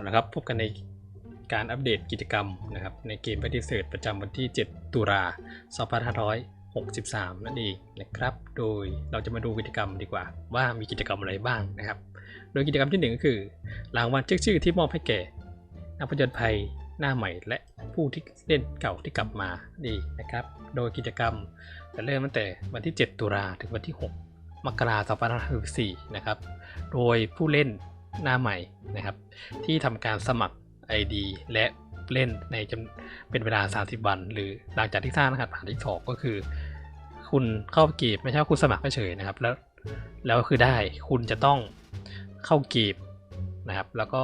เอาละครับ พบกันในการอัปเดตกิจกรรมนะครับ ในเกม p a t i s e r ประจำวันที่ 7 ตุลา2563 นั่นเองนะครับ โดยเราจะมาดูกิจกรรมดีกว่า ว่ามีกิจกรรมอะไรบ้างนะครับ โดยกิจกรรมที่หนึ่งก็คือรางวัลเช็คชื่อที่มอบให้แก่นักผจญภัยหน้าใหม่และผู้ที่เล่นเก่าที่กลับมาดีนะครับ โดยกิจกรรมจะเริ่มตั้งแต่วันที่ 7 ตุลาถึงวันที่ 6 มกราคม2564นะครับ โดยผู้เล่น หน้าใหม่นะครับ ที่ทำการสมัคร ID และเล่นในจำเป็นเวลา 30 วัน หรือหลังจากที่สร้างรหัสผ่านที่สองก็คือ คุณเข้าเกมไม่ใช่คุณสมัครเฉยนะครับ แล้วแล้วคือได้คุณจะต้องเข้าเกมนะครับ แล้วก็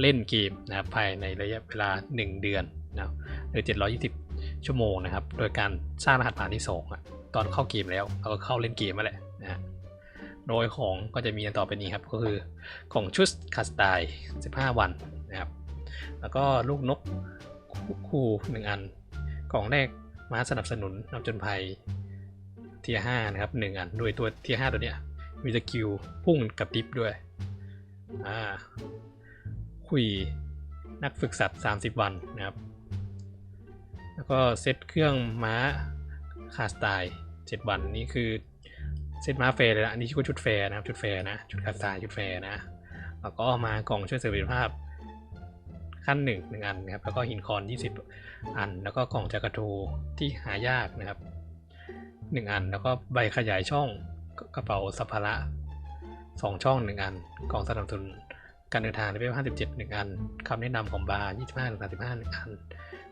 เล่นเกมนะครับภายในระยะเวลา 1 เดือนนะครับหรือ 720 ชั่วโมงนะครับ โดยการสร้างรหัสผ่านที่2อะตอนเข้าเกมแล้วเราก็เข้าเล่นเกมมาแหละนะฮะ โดยของก็จะมีต่อไปนี้ครับ ก็คือของชุดคัสไตล์15 วันนะครับ แล้วก็ลูกนกคู่หนึ่งอันกล่องแรกม้าสนับสนุนนำจนภัยเทียห้านะครับหนึ่งอันโดยตัวเทียห้าตัวเนี้ยมีสกิลพุ่งกับดิฟด้วยอ่าคุยนักฝึกสัตว์ 30 วันนะครับ แล้วก็เซตเครื่องม้าคาสไตล์7วันนี่คือ เซตมาแฟร์เลยนะอันนี้ชื่อว่าชุดแฟร์นะครับชุดแฟร์นะชุดคาสตล์ชุดแฟร์นะ แล้วก็มากล่องช่วยเสริมประสิทธิภาพขั้นหนึ่งหนึ่งอันนะครับแล้วก็หินคอน 20 อัน แล้วก็กล่องจากระทูที่หายากนะครับหนึ่งอันแล้วก็ใบขยายช่องกระเป๋าสัมภาระสองช่องหนึ่งอัน กล่องสนับสนุนการเดินทางเลเวล57หนึ่งอันคำแนะนำของบาร์ 25 35หนึ่งอัน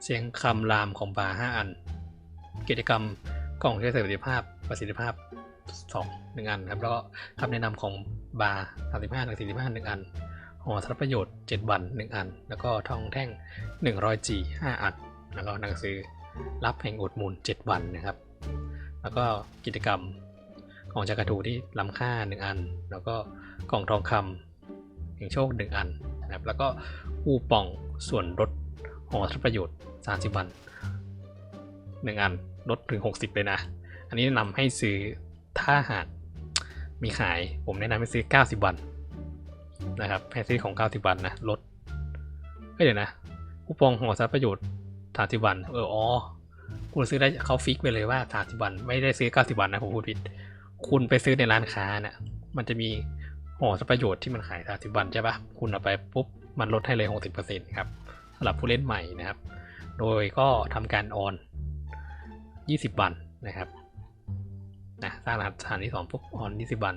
เสียงคำรามของบาร์ 5 อัน กิจกรรมกล่องช่วยเสริมประสิทธิภาพประสิทธิภาพ 2หนึ่งอันครับแล้วก็คำแนะนำของบาร์35ถึง45หนึ่งอันหอสารประโยชน์7วัน1อัน แล้วก็ทองแท่ง 100G 5อัน แล้วก็หนังสือรับแห่งอดมูล7วันนะครับ แล้วก็กิจกรรมของจักรทูที่ล้ำค่า1อัน แล้วก็กล่องทองคำแห่งโชค1อันนะครับ แล้วก็คูปองส่วนลดหอสารประโยชน์30วัน1อันลดถึง60เลยนะ อันนี้แนะนำให้ซื้อ ถ้าหากมีขายผมแนะนำให้ซื้อ 90 วันนะครับให้ซื้อของ 90 วันนะลดก็เดี๋ยวนะคูปองของสารประโยชน์ 30 วัน เอออ๋อคุณซื้อได้เขาฟิกไปเลยว่า 30 วัน ไม่ได้ซื้อ 90 วันนะผมพูดผิด คุณไปซื้อในร้านค้าเนี่ยมันจะมีห่อสารประโยชน์ที่มันขาย 30 วันใช่ปะคุณเอาไปปุ๊บมันลดให้เลย 60%ครับสำหรับผู้เล่นใหม่นะครับ โดยก็ทำการออน 20 วันนะครับ นะสร้างรหัสฐานที่2ปุ๊บออน20วัน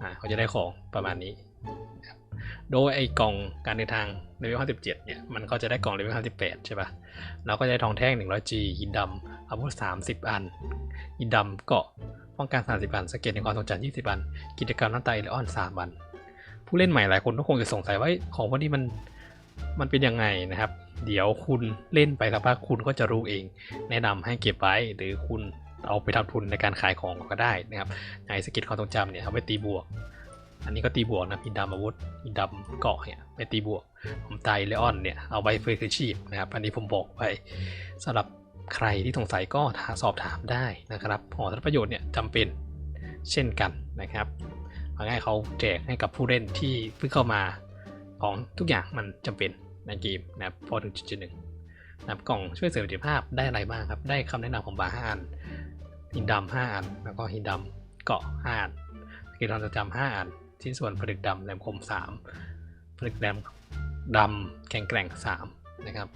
อ่าเขาจะได้ของประมาณนี้ โดยไอ้กล่องการเดินทางเลเวล57 เนี่ย มันก็จะได้กล่องเลเวล58 ใช่ปะ่ะเราก็จะได้ทองแท่ง 100G หินดำอาวุธ 30 อันหินดำเกาะป้องกัน 30 อันสเก็ตในความทรงจำ20 อัน กิจกรรมน้ำไตเลออน3วัน ผู้เล่นใหม่หลายคนก็คงจะสงสัยว่าของพวกนี้มันมันเป็นยังไงนะครับ เดี๋ยวคุณเล่นไปสักพักคุณก็จะรู้เอง แนะนำให้เก็บไว้หรือคุณเอาไปทำทุนในการขายของก็ได้นะครับในสกิลความทรงจำเนี่ยเอาไปตีบวก อันนี้ก็ตีบวกนะอินดำอาวุธอินดำเกาะเนี่ยไปตีบวกผมไตเลออนเนี่ยเอาไปเฟอร์ชีพนะครับอันนี้ผมบอกไปสำหรับใครที่สงสัยก็สอบถามได้นะครับหอสารประโยชน์เนี่ยจำเป็นเช่นกันนะครับเอาง่ายเขาแจกให้กับผู้เล่นที่เพิ่งเข้ามาของทุกอย่างมันจำเป็น ในเกมนะครับพอถึงจุดหนึ่งนะครับกล่องช่วยเสริมประสิทธิภาพได้อะไรบ้างครับ ได้คำแนะนำของบาร์ห้าอันหินดำห้าอัน แล้วก็หินดำเกาะห้าอันสกิลทองจำห้าอันชิ้นส่วนผลึกดำแหลมคมสามผลึกแหลมดำแข็งแกร่งสามนะครับ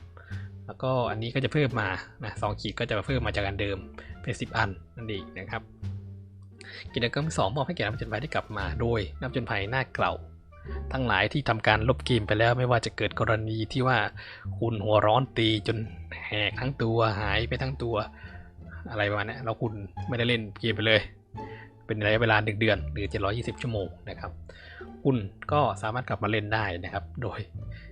แล้วก็อันนี้ก็จะเพิ่มมานะสองขีดก็จะเพิ่มมาจากอันเดิมเป็นสิบอันนั่นเองนะครับกิจกรรมสองมอบให้แก่นักจญภัยที่กลับมาโดยนักจญภัยหน้าเก่า ทั้งหลายที่ทำการลบเกมไปแล้วไม่ว่าจะเกิดกรณีที่ว่าคุณหัวร้อนตีจนแหกทั้งตัวหายไปทั้งตัว อะไรประมาณนี้แล้วคุณไม่ได้เล่นเกมไปเลย เป็นระยะเวลาหนึ่งเดือน หรือ 720 ชั่วโมงนะครับคุณก็สามารถกลับมาเล่นได้นะครับ โดย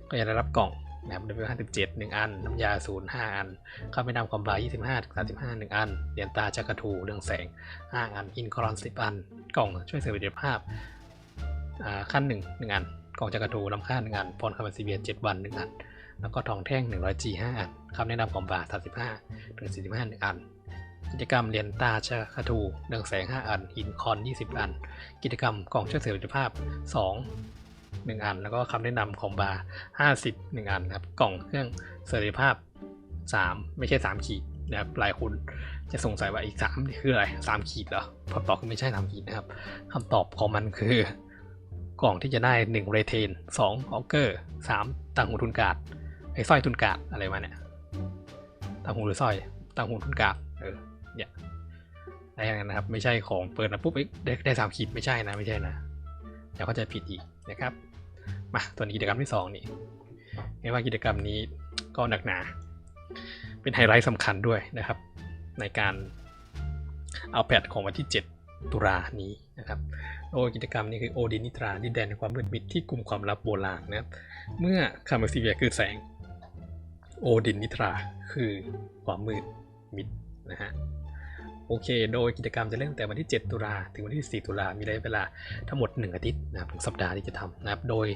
ก็จะได้รับกล่องนะครับเลเวล57 1 อัน น้ำยา 0 5 อัน ข้าวไม่นำความบาย25ถึง35 1 อัน เหรียญตาจักรทูเรื่องแสง 5 อัน อินคอรอน 10 อัน กล่องช่วยเสริมประสิทธิภาพ ขั้น1 1อันกองจักรทูลำค่า1อันพรคาร์บอนซีเบีย7วัน1อัน แล้วก็ทองแท่ง 100G 5อันคำแนะนำของบา35ถึง45 1อัน กิจกรรมเรียนตาชาคาทูเรืองแสง5อัน หินคอน20อัน กิจกรรมกล่องช่วยเสริมสิทธิภาพหนึ่งอัน แล้วก็คำแนะนำของบาร์ห้าสิบหนึ่งอันครับ กล่องเครื่องเสรีภาพสามไม่ใช่สามขีดนะครับหลายคนจะสงสัยว่าอีกสามนี่คืออะไรสามขีดเหรอคำตอบคือไม่ใช่สามขีดนะครับคำตอบของมันคือ กล่องที่จะได้หนึ่งเรเทนสองออเกอร์สามต่างหูทุนการ์ดไอ้สร้อยทุนการ์ดอะไรมาเนี่ยต่างหูหรือสร้อยต่างหูทุนการ์ดเออเนี่ยอะได้อย่างนั้นนะครับ ไม่ใช่ของเปิดมาปุ๊บได้ได้สามขีดไม่ใช่นะไม่ใช่นะเดี๋ยวเข้าใจผิดอีกนะครับมาตัวนี้กิจกรรมที่สองนี่ไม่ว่ากิจกรรมนี้ก็หนักหนา เป็นไฮไลท์สำคัญด้วยนะครับ ในการเอาแพทของวันที่ 7 ตุลานี้นะครับโดยกิจกรรมนี้คือโอดินิตราดินแดนความมืดมิดที่กลุ่มความลับโบราณนะครับเมื่อคามาซิเวียคือแสงโอดินนิทราคือความมืดมิดนะฮะโอเค โดยกิจกรรมจะเริ่มตั้งแต่วันที่ 7 ตุลาถึงวันที่ 4 ตุลามีระยะเวลาทั้งหมด 1 อาทิตย์นะครับสัปดาห์ที่จะทำนะครับ โดย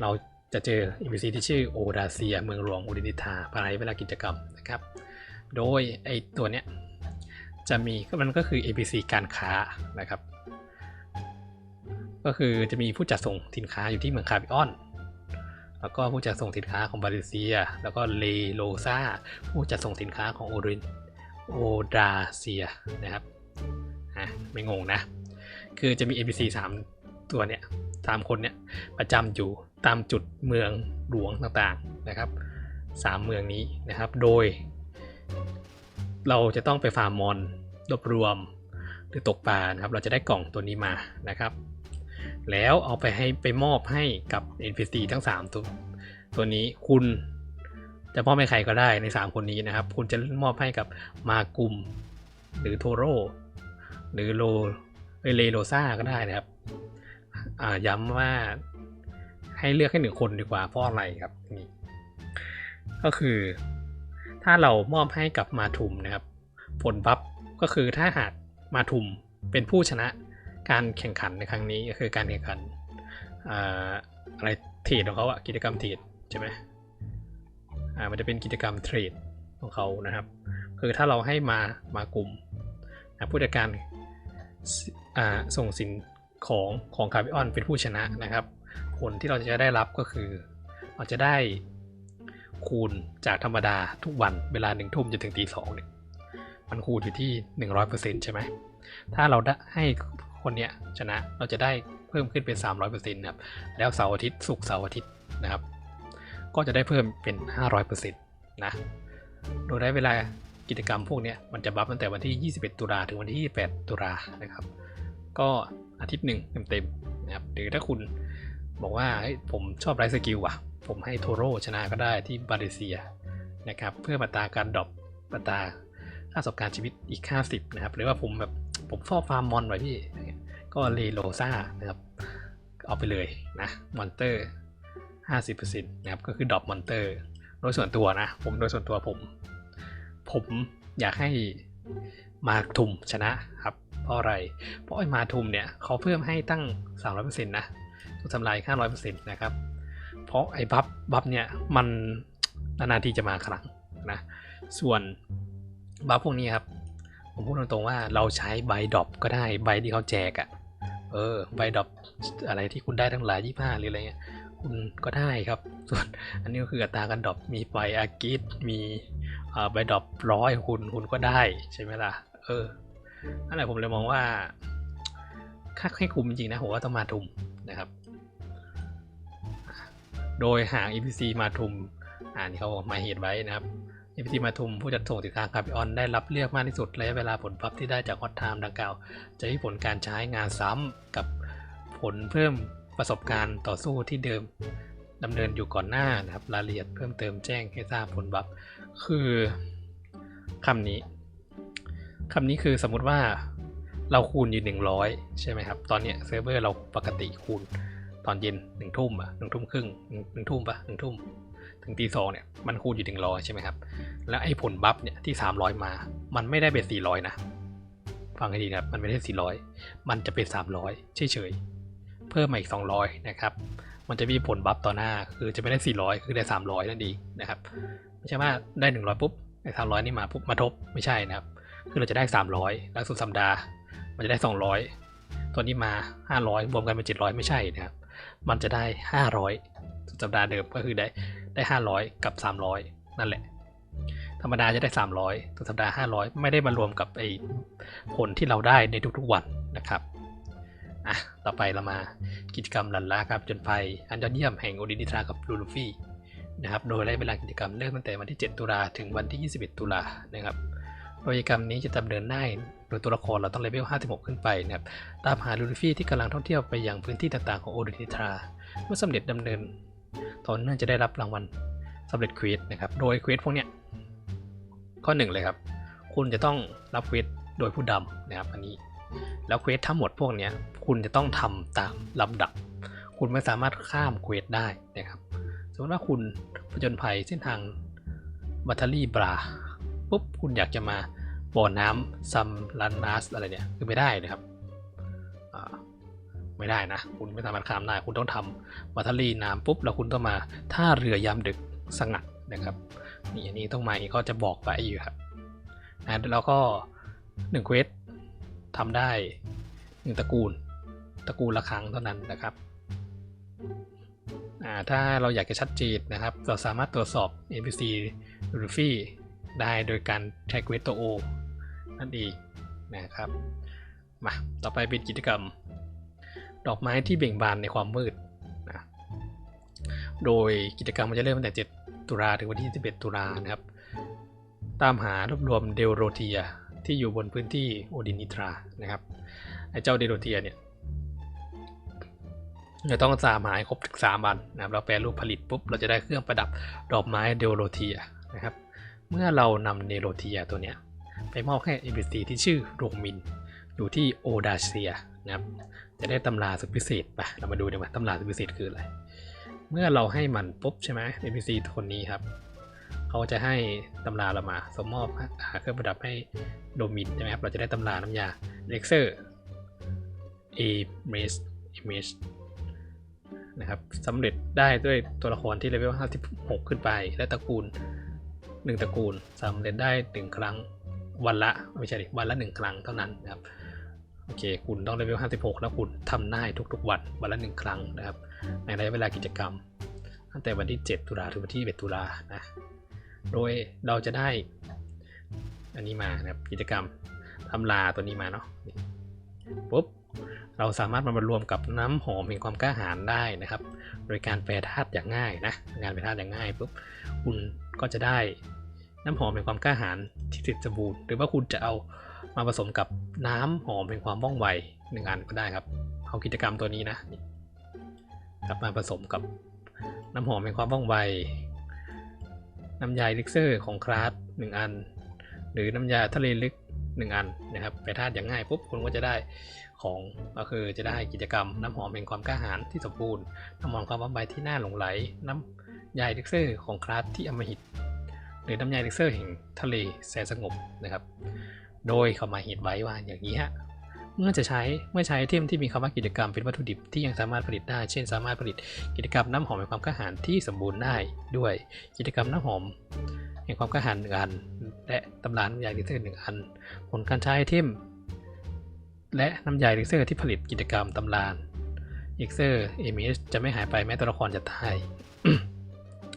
เราจะเจอ NPC ที่ชื่อโอดาเซีย เมืองหลวงโอดินิทาภายในเวลากิจกรรมนะครับ โดยไอตัวเนี้ย จะมีก็มันก็คือ APC การค้านะครับ ก็คือจะมีผู้จัดส่งสินค้าอยู่ที่เมืองคาบิออน แล้วก็ผู้จัดส่งสินค้าของบาริเซีย แล้วก็เลโลซาผู้จัดส่งสินค้าของโอรินโอดาเซียนะครับอะไม่งงนะ คือจะมี APC 3 ตัวเนี่ยสามคนเนี่ยประจำอยู่ตามจุดเมืองหลวงต่างๆนะครับสามเมืองนี้นะครับ โดย เราจะต้องไปฟาร์มมอนรวบรวมหรือตกปลานะครับ เราจะได้กล่องตัวนี้มานะครับ แล้วเอาไปให้ไปมอบให้กับ NPC ทั้ง 3 ตัวตัวนี้คุณจะมอบให้ใครก็ได้ใน 3 คนนี้นะครับ คุณจะมอบให้กับมากุม หรือโทโร่หรือโลเอเลโรซ่าก็ได้นะครับอ่าย้ำว่าให้เลือกให้หนึ่งคนดีกว่าเพราะอะไรครับนี่ก็คือ ถ้าเรามอบให้กับมาทุมนะครับ ผลบัฟก็คือถ้าหากมาทุมเป็นผู้ชนะการแข่งขันในครั้งนี้ก็คือการแข่งขันอ่าอะไรเทรดของเขาอะกิจกรรมเทรดใช่ไหมอ่ามันจะเป็นกิจกรรมเทรดของเขานะครับ คือถ้าเราให้มามากลุ่มนะผู้จัดการอ่าส่งสินของของคาร์บิออนเป็นผู้ชนะนะครับ ผลที่เราจะได้รับก็คือเราจะได้ คูณจากธรรมดาทุกวันเวลาหนึ่งทุ่มจนถึงตีสองเนี่ยมันคูณอยู่ที่100%ใช่ไหมถ้าเราได้ให้คนเนี้ยชนะเราจะได้เพิ่มขึ้นเป็น300%นะครับแล้วเสาร์อาทิตย์ศุกร์เสาร์อาทิตย์นะครับ ก็จะได้เพิ่มเป็น500%นต์นะโดยได้เวลากิจกรรมพวกเนี้ยมันจะบัฟตั้งแต่วันที่ 21 ตุลาถึงวันที่28ตุลานะครับ ก็อาทิตย์หนึ่งเต็มๆนะครับหรือถ้าคุณบอกว่าเฮ้ยผมชอบไลฟ์สกิลว่ะ ผมให้โทโร่ชนะก็ได้ที่บาเลเซียนะครับเพื่อมาตาการดรอปมาตาค่าประสบการณ์ชีวิตอีก 50 นะครับ หรือว่าผมแบบผมชอบฟาร์มมอนไว้พี่ ก็เลโลซ่านะครับ เอาไปเลยนะมอนเตอร์ 50%นะครับ ก็คือดรอปมอนเตอร์ โดยส่วนตัวนะ ผมโดยส่วนตัวผม ผมอยากให้มาทุมชนะครับ เพราะอะไร เพราะไอ้มาทุมเนี่ยเขาเพิ่มให้ตั้ง 300%นะทุกทำลาย500%นะครับ ราะไอ้บัฟบัฟเนี่ยมันนานๆทีจะมาครั้งนะส่วนบัฟพวกนี้ครับผมพูดตรงๆว่าเราใช้ใบดอปก็ได้ใบที่เขาแจกอะ่ะเออใบดอปอะไรที่คุณได้ทั้งหลายยี่ห้าหรืออะไรเงี้ยคุณก็ได้ครับ ส่วนอันนี้ก็คืออัตราการดรอปมีใบอากิสมีใบดรอปร้อยคุณคุณก็ได้ใช่ไหมล่ะเออนั่นแหละผมเลยมองว่า ค่าให้คุ้มจริงนะผมว่าต้องมาทุมนะครับ โดยหาง EPC มาทุมอ่านที่เขาบอกมาเหตุไว้นะครับ EPC มาทุมผู้จัดส่งสินค้าคาร์บิออนได้รับเลือกมากที่สุดระยะเวลาผลลัพธ์ที่ได้จากฮอตไทม์ดังกล่าว จะมีผลการใช้งานซ้ำกับผลเพิ่มประสบการณ์ต่อสู้ที่เดิมดำเนินอยู่ก่อนหน้านะครับรายละเอียดเพิ่มเติมแจ้งให้ทราบผลบัฟคือคำนี้คำนี้คือสมมุติว่าเราคูณอยู่ 100 ใช่ไหมครับ ตอนเนี้ยเซิร์ฟเวอร์เราปกติคูณ ตอนเย็นหนึ่งทุ่มอะหนึ่งทุ่มครึ่งหนึ่งทุ่มปะหนึ่งทุ่มถึงตีสองเนี่ยมันคูณอยู่หนึ่งร้อยใช่ไหมครับ แล้วไอ้ผลบัฟเนี่ยที่300มา มันไม่ได้เป็น400นะฟังให้ดีนะครับมันไม่ได้400มันจะเป็น300เฉยๆเพิ่มมาอีก200นะครับมันจะมีผลบัฟต่อหน้าคือจะไม่ได้ 400 คือได้ 300 นั่นเองนะครับไม่ใช่ว่าได้ 100 ปุ๊บไอ้300 นี่มาปุ๊บมาทบไม่ใช่นะครับ คือเราจะได้ 300 แล้วสุดสัปดาห์ มันจะได้ 200 ตัวนี้มา 500 รวมกันเป็น700 ไม่ใช่นะครับ มันจะได้ 500สุดสัปดาห์เดิมก็คือได้ได้ 500 กับ 300 นั่นแหละ ธรรมดาจะได้ 300สุดสัปดาห์ 500 ไม่ได้มารวมกับไอ้ผลที่เราได้ในทุกๆวันนะครับอะต่อไปเรามากิจกรรมลันลาครับจนไฟอันยอดเยี่ยมแห่งโอดินิทรากับลูลูฟี่นะครับ โดยระยะเวลากิจกรรมเริ่มตั้งแต่วันที่ 7 ตุลาถึงวันที่ 21 ตุลานะครับโดยกิจกรรมนี้จะดำเนินได้โดยตัวละครเราต้องเลเวล 56 ขึ้นไปนะครับตามหาลูลูฟี่ที่กำลังท่องเที่ยวไปยังพื้นที่ต่างๆของโอดินิทรา เมื่อสำเร็จดำเนินตอเนื่องจะได้รับรางวัลสำเร็จเควสนะครับ โดยเควสพวกเนี้ยข้อหนึ่งเลยครับ คุณจะต้องรับเควสโดยผู้ดำนะครับอันนี้ แล้วเควสทั้งหมดพวกเนี้ยคุณจะต้องทำตามลำดับ คุณไม่สามารถข้ามเควสได้นะครับ สมมติว่าคุณผจญภัยเส้นทางบัตเทอรี่บราปุ๊บคุณอยากจะมา บ่อน้ำซัมลันนัสอะไรเนี่ยคือไม่ได้นะครับไม่ได้นะ คุณไม่สามารถข้ามได้คุณต้องทำบัตเทอรี่น้ำปุ๊บแล้วคุณต้องมาท่าเรือยามดึกสงัดนะครับนี่อันนี้ต้องมาอีกก็จะบอกไปอยู่ครับอ่าแล้วก็หนึ่งเควสทำได้หนึ่งตระกูลตระกูลละครั้งเท่านั้นนะครับถ้าเราอยากจะชัดเจนนะครับ เราสามารถตรวจสอบ NPC หรือฟี่ได้โดยการใช้เควสตัว O นั่นเองนะครับมาต่อไปเป็นกิจกรรม ดอกไม้ที่เบ่งบานในความมืดนะโดยกิจกรรมมันจะเริ่มตั้งแต่ 7 ตุลาถึงวันที่ 11 ตุลานะครับ ตามหารวบรวมเดลโรเทียที่อยู่บนพื้นที่โอดินิทรานะครับไอ้เจ้าเดลโรเทียเนี่ยจะต้องตามหาครบถึงสามวันนะครับเราแปลรูปผลิตปุ๊บเราจะได้เครื่องประดับดอกไม้เดโรเทียนะครับ เมื่อเรานำเดโรเทียตัวเนี้ย ไปมอบให้ NPC ที่ชื่อโรมิน อยู่ที่โอดาเซียนะครับ จะได้ตำราสุดพิเศษไปเรามาดูดีกว่าตำราสุดพิเศษคืออะไร เมื่อเราให้มันปุ๊บใช่ไหม NPC คนนี้ครับเขาจะให้ตำราเรามาสมมอบหาเครื่องประดับให้โดมินใช่ไหมครับเราจะได้ตำราน้ำยาเล็กเซอร์เอเมสเอเมสนะครับสำเร็จได้ด้วยตัวละครที่เลเวล 56 ขึ้นไป และตระกูล 1 ตระกูลสำเร็จได้ 1 ครั้ง วันละไม่ใช่ดิวันละ1ครั้งเท่านั้นนะครับโอเค คุณต้องเลเวล56 แล้วคุณทำได้ทุกๆวันวันละ1ครั้งนะครับ ในระยะเวลากิจกรรม ตั้งแต่วันที่ 7 ตุลาถึงวันที่11ตุลานะโดยเราจะได้อันนี้มานะครับกิจกรรมทำลาตัวนี้มาเนาะปุ๊บเราสามารถมามารวมกับน้ำหอมแห่งความกล้าหาญได้นะครับ โดยการแปรธาตุอย่างง่ายนะ งานแปรธาตุอย่างง่ายปุ๊บคุณก็จะได้ น้ำหอมแห่งความกล้าหาญที่ติดสบู่หรือว่าคุณจะเอามาผสมกับน้ำหอมแห่งความว่องไวหนึ่งอันก็ได้ครับเอากิจกรรมตัวนี้นะนี่ครับมาผสมกับน้ำหอมแห่งความว่องไวน้ำยาลิกเซอร์ของคลาสหนึ่งอัน หรือน้ำยาทะเลลึกหนึ่งอันนะครับแปรธาตุอย่างง่ายปุ๊บคุณก็จะได้ของก็คือจะได้กิจกรรมน้ำหอมแห่งความกล้าหาญที่สมบูรณ์น้ำหอมความว่องไวที่น่าหลงไหล น้ำยาลิกเซอร์ของคลาสที่อมหิต หรือน้ำยาเลิกเซอร์แห่งทะเลแสนสงบนะครับ โดยเขามาเหิตไว้ว่าอย่างนี้ฮะเมื่อจะใช้เมื่อใช้ไอเทมที่มีคำว่ากิจกรรมเป็นวัตถุดิบที่ยังสามารถผลิตได้ เช่น สามารถผลิตกิจกรรมน้ำหอมแห่งความกล้าหาญที่สมบูรณ์ได้ด้วยกิจกรรมน้ำหอมแห่งความกล้าหาญหนึ่งอัน และตำราน้ำยาลิกเซอร์หนึ่งอัน ผลการใช้ไอเทมและน้ำยาลิกเซอร์ที่ผลิตกิจกรรมตำรานลิกเซอร์เอมิสจะไม่หายไปแม้ตัวละครจะตาย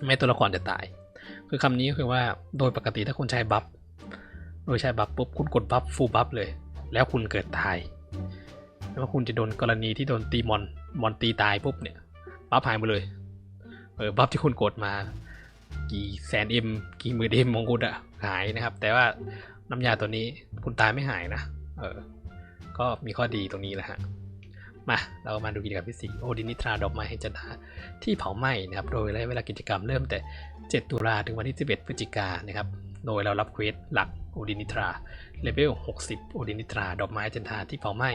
แม้ตัวละครจะตาย คือคำนี้ก็คือว่าโดยปกติถ้าคุณใช้บัฟโดยใช้บัฟปุ๊บคุณกดบัฟฟูลบัฟเลย แล้วคุณเกิดตายไม่ว่าคุณจะโดนกรณีที่โดนตีมอนมอนตีตายปุ๊บเนี่ยบัฟหายหมดเลยเออบัฟที่คุณกดมา กี่แสนเอ็มกี่หมื่นเอ็มของคุณอะหายนะครับ แต่ว่าน้ำยาตัวนี้คุณตายไม่หายนะเออก็มีข้อดีตรงนี้แหละฮะ มาเรามาดูกิจกรรมที่4โอดินิทราดอกไม้แห่งจันทาที่เผาไหม้นะครับโดยระยะเวลากิจกรรมเริ่มแต่ 7 ตุลาถึงวันที่ 11 พฤศจิกายนนะครับโดยเรารับเควสหลักโอดินิทราเลเวล 60 โอดินิทราดอกไม้จันทาที่เผาไหม้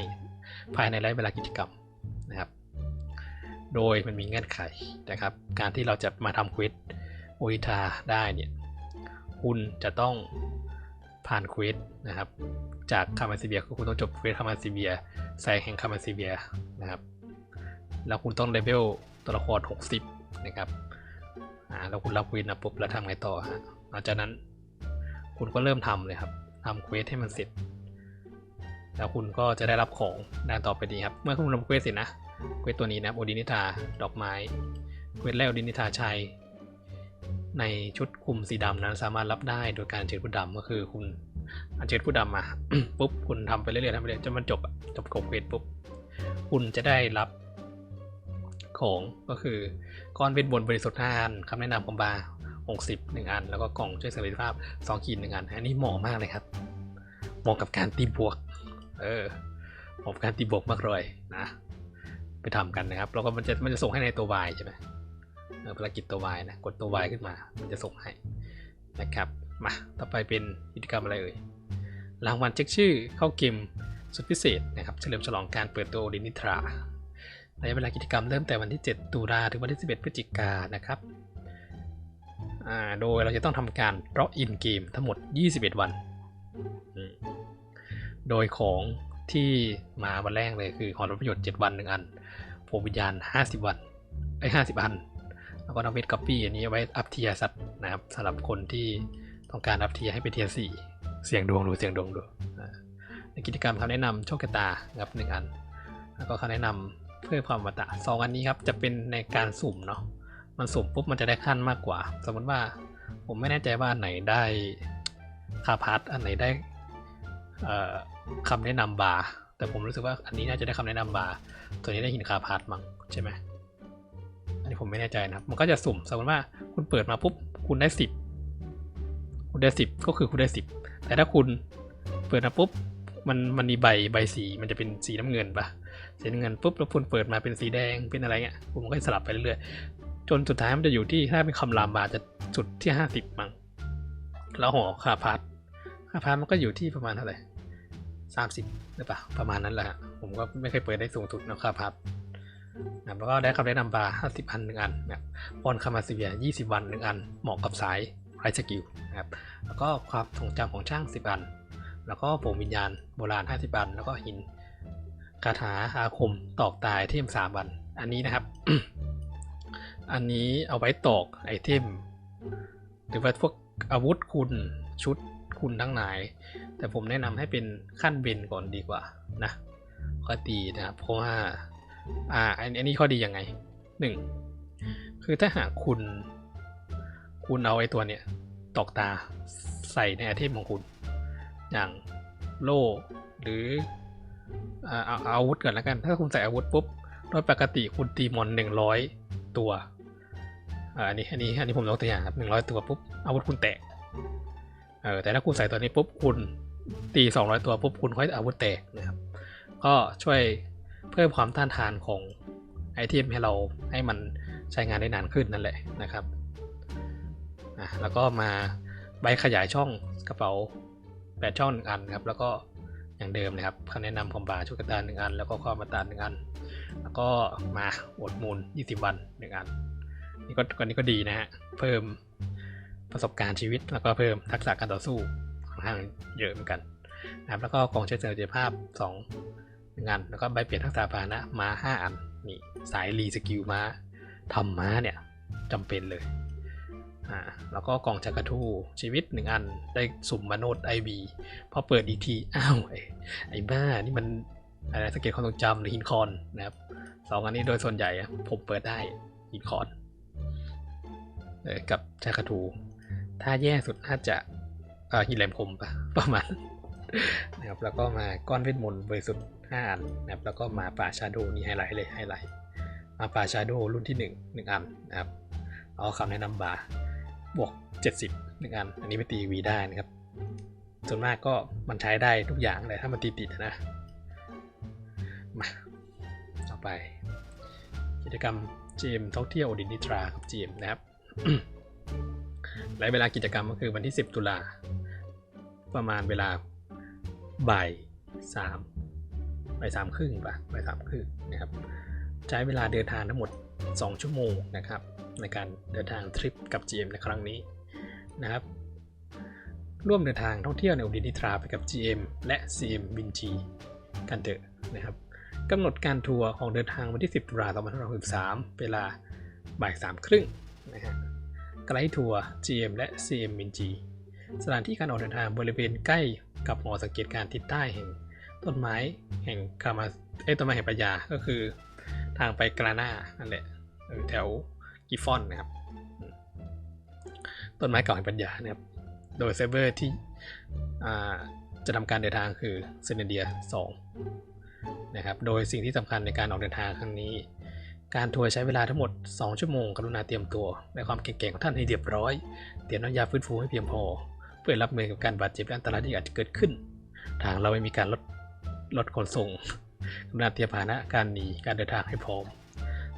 ภายในระยะเวลากิจกรรมนะครับโดยมันมีเงื่อนไขนะครับการที่เราจะมาทำเควสโอดิทราได้เนี่ยคุณจะต้อง ผ่านเควสนะครับ จากคามาซิเบียคือคุณต้องจบเควสคามาซิเบียแซงแห่งคามาซิเบียนะครับ แล้วคุณต้องเลเวลตัวละคร 60 นะครับอ่าแล้วคุณรับเควสนะปุ๊บแล้วทำไงต่อฮะหลังจากนั้นคุณก็เริ่มทำเลยครับทำเควสให้มันเสร็จ แล้วคุณก็จะได้รับของด้านต่อไปนี้ครับ เมื่อคุณทำเควสเสร็จนะ เควสตัวนี้นะโอดินิทาดอกไม้ เควสแรกโอดินิทาชัย ในชุดคุมสีดำนั้นสามารถรับได้โดยการเชิญผู้ดำก็คือคุณอัญเชิญผู้ดำมาปุ๊บคุณทำไปเรื่อยๆทำไปเรื่อยๆจนมันจบจบกบเวสปุ๊บคุณจะได้รับของก็คือก้อนเวทบนบริสุทธิ์ห้าอันคำแนะนำของบาร์หกสิบหนึ่งอัน แล้วก็กล่องช่วยเสริมสภาพสองขีดหนึ่งอันอันนี้เหมาะมากเลยครับเหมาะกับการตีบวกเออเหมาะกับการตีบวกมากเลยนะ ไปทำกันนะครับแล้วก็มันจะมันจะส่งให้ในตัว Y ใช่ไหม ภารกิจตัว Y นะ กดตัว Y ขึ้นมา มันจะส่งให้นะครับ มา ต่อไปเป็นกิจกรรมอะไรเอ่ย รางวัลเช็คชื่อเข้าเกมสุดพิเศษนะครับ เฉลิมฉลองการเปิดตัวโอดินิทราระยะเวลากิจกรรมเริ่มแต่วันที่ 7 ตุลาถึงวันที่ 11 พฤศจิกายนนะครับอ่าโดยเราจะต้องทำการล็อกอินเกมทั้งหมด 21 วันอืมโดยของที่มาวันแรกเลยคือของรับประโยชน์ 7 วันหนึ่งอันผมวิญญาณ 50 วัน ไอ้ห้าสิบอัน แล้วก็นำเวทก๊อปปี้อันนี้ไว้อัพเทียสัตว์นะครับสำหรับคนที่ต้องการอัพเทียให้เป็นเทียสี่เสียงดวงดูเสียงดวงดูในกิจกรรมคำแนะนำโชคชะตาครับหนึ่งอัน แล้วก็คำแนะนำเพื่อความอมตะสองอันนี้ครับจะเป็นในการสุ่มเนาะมันสุ่มปุ๊บมันจะได้ขั้นมากกว่า สมมติว่าผมไม่แน่ใจว่าอันไหนได้คาพาร์ทอันไหนได้คำแนะนำบาร์แต่ผมรู้สึกว่าอันนี้น่าจะได้คำแนะนำบาร์ตัวนี้ได้หินคาพาร์ทมั้งใช่ไหม นี้ผมไม่แน่ใจนะครับ มันก็จะสุ่มสมมติว่าคุณเปิดมาปุ๊บคุณได้สิบคุณได้สิบก็คือคุณได้สิบแต่ถ้าคุณเปิดมาปุ๊บมันมันมีใบใบสีมันจะเป็นสีน้ำเงินปะสีน้ำเงินปุ๊บแล้วคุณเปิดมาเป็นสีแดงเป็นอะไรเงี้ยผมก็สลับไปเรื่อยๆจนสุดท้ายมันจะอยู่ที่ถ้าเป็นคำรามบาจะสุดที่ห้าสิบมั้งแล้วหอคาพัดคาพัดมันก็อยู่ที่ประมาณเท่าไหร่สามสิบหรือเปล่าประมาณนั้นแหละฮะผมก็ไม่เคยเปิดได้สูงสุดนะคาพัด นะแล้วก็ได้คำแนะนำบาร์50 อันหนึ่งอันนะครับปอนคามาซิเวีย20 วันหนึ่งอัน เหมาะกับสายไรสกิลนะครับ แล้วก็ความทรงจำของช่าง 10 อัน แล้วก็ผงวิญญาณโบราณ 50 อัน แล้วก็หินคาถาอาคมตอกตายเทม3วัน อันนี้นะครับ อันนี้เอาไว้ตอกไอเทม หรือว่าพวกอาวุธคุณชุดคุณทั้งหลาย แต่ผมแนะนำให้เป็นขั้นเบนก่อนดีกว่านะก็ดีนะครับเพราะว่า อ่าอันนี้ข้อดียังไงหนึ่งคือถ้าหากคุณ คุณเอาไอ้ตัวเนี้ยตอกตาใส่ในอเทมของคุณ อย่างโล่หรืออาเอาอาวุธก่อนแล้วกัน ถ้าคุณใส่อาวุธปุ๊บโดยปกติคุณตีมอนหนึ่งร้อยตัวอันนี้อันนี้อันนี้ผมยกตัวอย่างครับหนึ่งร้อยตัวปุ๊บอาวุธคุณแตกเออแต่ถ้าคุณใส่ตัวนี้ปุ๊บคุณตีสองร้อยตัวปุ๊บคุณค่อยอาวุธแตกนะครับก็ช่วย เพิ่มความต้านทานของไอเทมให้เราให้มันใช้งานได้นานขึ้นนั่นแหละนะครับอะแล้วก็มาใบขยายช่องกระเป๋าแปดช่องหนึ่งอันครับแล้วก็อย่างเดิมนะครับคำแนะนำของบาชุดกระตาหนึ่งอัน แล้วก็ความมาตานหนึ่งอัน แล้วก็มาอดมูล 20 วันหนึ่งอันนี่ก็ก็นี่ก็ดีนะฮะเพิ่มประสบการณ์ชีวิต แล้วก็เพิ่มทักษะการต่อสู้ค่อนข้างเยอะเหมือนกันนะครับแล้วก็กองใช้เสริมศักยภาพ 2 หนึ่งอัน แล้วก็ใบเปลี่ยนทักษะพาหนะม้าห้าอันนี่สายรีสกิลม้าทำม้าเนี่ยจำเป็นเลยอ่าแล้วก็กล่องจักรทูชีวิตหนึ่งอันได้สุ่มมโนดไอบีพอเปิดอีทีอ้าวไอ้ไอบ้านี่มันอะไรสเก็ตความทรงจำหรือหินคอนนะครับสองอันนี้โดยส่วนใหญ่ผมเปิดได้หินคอนเออกับจักรทูถ้าแย่สุดน่าจะอ่อหินแหลมคมปะประมาณนะครับแล้วก็มาก้อนเวทมนต์บริสุทธิ์ 5 อันนะครับแล้วก็มาป่าชาโดนี่ไฮไลท์เลยไฮไลท์มาป่าชาโดรุ่นที่ 1 1 อันนะครับเอาคำแนะนำบาร์บวก 70 1 อัน อันนี้ไปตีวีได้นะครับ ส่วนมากก็มันใช้ได้ทุกอย่างเลยถ้ามันติดติดนะ มาต่อไป กิจกรรม GM ท่องเที่ยวดินิทรากับ GM นะครับและเวลากิจกรรมก็คือวันที่ 10 ตุลาประมาณเวลาบ่ายสาม บ่ายสามครึ่งปะบ่ายสามครึ่งนะครับ ใช้เวลาเดินทางทั้งหมด 2 ชั่วโมงนะครับ ในการเดินทางทริปกับ GM ในครั้งนี้นะครับ ร่วมเดินทางท่องเที่ยวในอุดินิทราไปกับ GM และ CM บินจีกันเถอะนะครับกำหนดการทัวร์ของเดินทางวันที่ 10ตุลาคม2563เวลาบ่ายสามครึ่งนะฮะไกด์ทัวร์ GM และ CM บินจีสถานที่การออกเดินทางบริเวณใกล้กับหอสังเกตการณ์ทิศใต้แห่ง ต้นไม้แห่งคามาเอยต้นไม้แห่งปัญญาก็คือ ทางไปกรานานั่นแหละแถวกิฟฟอนนะครับ ต้นไม้เก่าแห่งปัญญานะครับ โดยเซิร์ฟเวอร์ที่จะทำการเดินทางคือเซเนเดีย2นะครับ โดยสิ่งที่สำคัญในการออกเดินทางครั้งนี้ การทัวร์ใช้เวลาทั้งหมด 2 ชั่วโมงกรุณาเตรียมตัว ในความเก่งๆของท่านให้เรียบร้อย เตรียมน้ำยาฟื้นฟูให้เพียงพอ เพื่อรับมือกับการบาดเจ็บและอันตรายที่อาจจะเกิดขึ้น ทางเราไม่มีการลด ลดขนส่งกรุณาเตรียมพาหนะการหนีการเดินทางให้พร้อม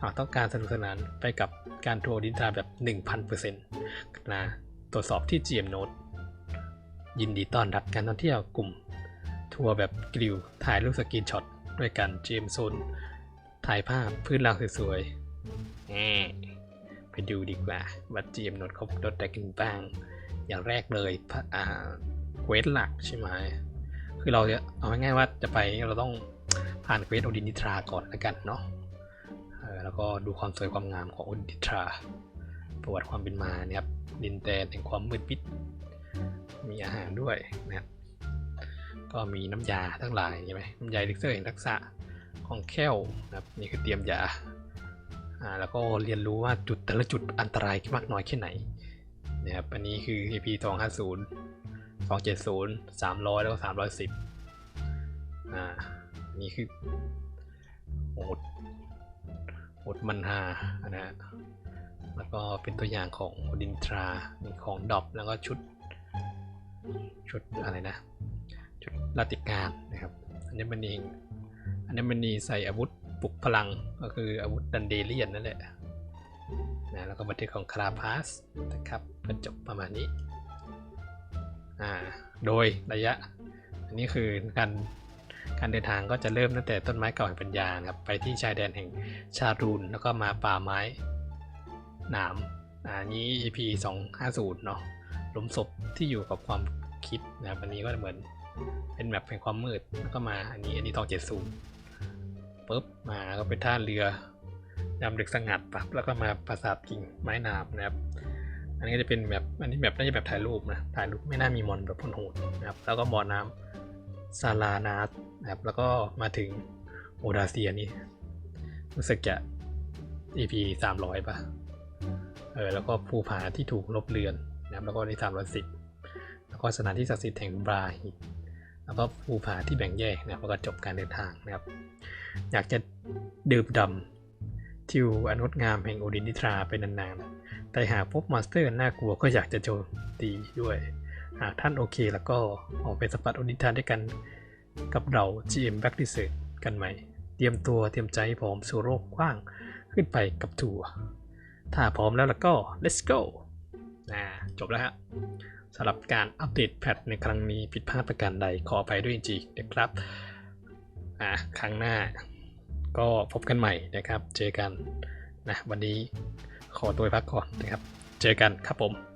หากต้องการสนุกสนานไปกับการทัวร์ดินทราแบบ 1,000%กรุณาตรวจสอบที่ GM Note ยินดีต้อนรับการท่องเที่ยวกลุ่ม ทัวร์แบบกริวถ่ายรูปสกรีนช็อตด้วยกัน GM Zone ถ่ายภาพพื้นรางสวยๆไปดูดีกว่าว่า GM Note เขาลดแต่กันบ้าง อย่างแรกเลยเควสหลักใช่ไหม คือเราจะเอาง่ายๆว่าจะไปเราต้องผ่านเควสโอดินิทราก่อนแล้วกันเนาะแล้วก็ดูความสวยความงามของโอดินิทรา ประวัติความเป็นมาเนี่ยครับดินแดนแห่งความมืดมิด มีอาหารด้วยนะครับก็มีน้ำยาทั้งหลายใช่ไหมน้ำยาลิกเซอร์แห่งทักษะของแค้วนะครับนี่คือเตรียมยาอ่าแล้วก็เรียนรู้ว่าจุดแต่ละจุดอันตรายมากน้อยแค่ไหนนะครับอันนี้คือ EP 250 270 300 แล้วก็ 310 อ่า นี่คือโหดโหดมันฮานะฮะ แล้วก็เป็นตัวอย่างของดินทรามีของดอบแล้วก็ชุด ชุดอะไรนะ ชุดลาติการนะครับ อันนี้มันเองอันนี้มันนีใส่อาวุธปลุกพลังก็คืออาวุธดันเดเลียนนั่นแหละนะแล้วก็บันทึกของคาราพาสนะครับก็จบประมาณนี้ อ่าโดยระยะ อันนี้คือการการเดินทางก็จะเริ่มตั้งแต่ต้นไม้เก่าแห่งปัญญาครับไปที่ชายแดนแห่งชารูนแล้วก็มาป่าไม้หนามอ่านี้ EP 250 เนาะหลุมศพที่อยู่กับความคิดนะครับอันนี้ก็เหมือนเป็นแบบแห่งความมืดแล้วก็มาอันนี้อันนี้ตองเจ็ดศูนย์ปุ๊บมาก็เป็นท่าเรือยามดึกสงัดปั๊บแล้วก็มาปราสาทกิ่งไม้หนามนะครับ นนี้จะเป็นแบบอันนี้แบบน่าจะแบบถ่ายรูปนะถ่ายรูปไม่น่ามีมอนแบบพ่นโหดนะครับ แล้วก็บ่อน้ำซาลานาสนะครับ แล้วก็มาถึงโอดาเซียนี่รู้สึกจะ EP สามร้อยป่ะเออแล้วก็ภูผาที่ถูกลบเลือนนะครับแล้วก็ในสามร้อยสิบแล้วก็สถานที่ศักดิ์สิทธิ์แห่งบราฮิตแล้วก็ภูผาที่แบ่งแยกนะครับแล้วก็จบการเดินทางนะครับ อยากจะดื่มดำ ทิวอนงดงามแห่งโอดินนิทราไปนานๆ แต่หากพบมอนสเตอร์น่ากลัวก็อยากจะโจมตีด้วย หากท่านโอเคแล้วก็ออกไปสัมผัสโอดินิทราด้วยกันกับเรา GM Back Research กันใหม่ เตรียมตัวเตรียมใจใพร้อมสู่โลกกว้างขึ้นไปกับทัวร์ถ้าพร้อมแล้วแล้วก็ let's go อ่าจบแล้วฮะสำหรับการอัปเดตแพทในครั้งนี้ผิดพลาดประการใดขอไปด้วยจริงๆนะครับอ่าครั้งหน้า ก็พบกันใหม่นะครับ เจอกันนะวันนี้ขอตัวพักก่อนนะครับ เจอกันครับผม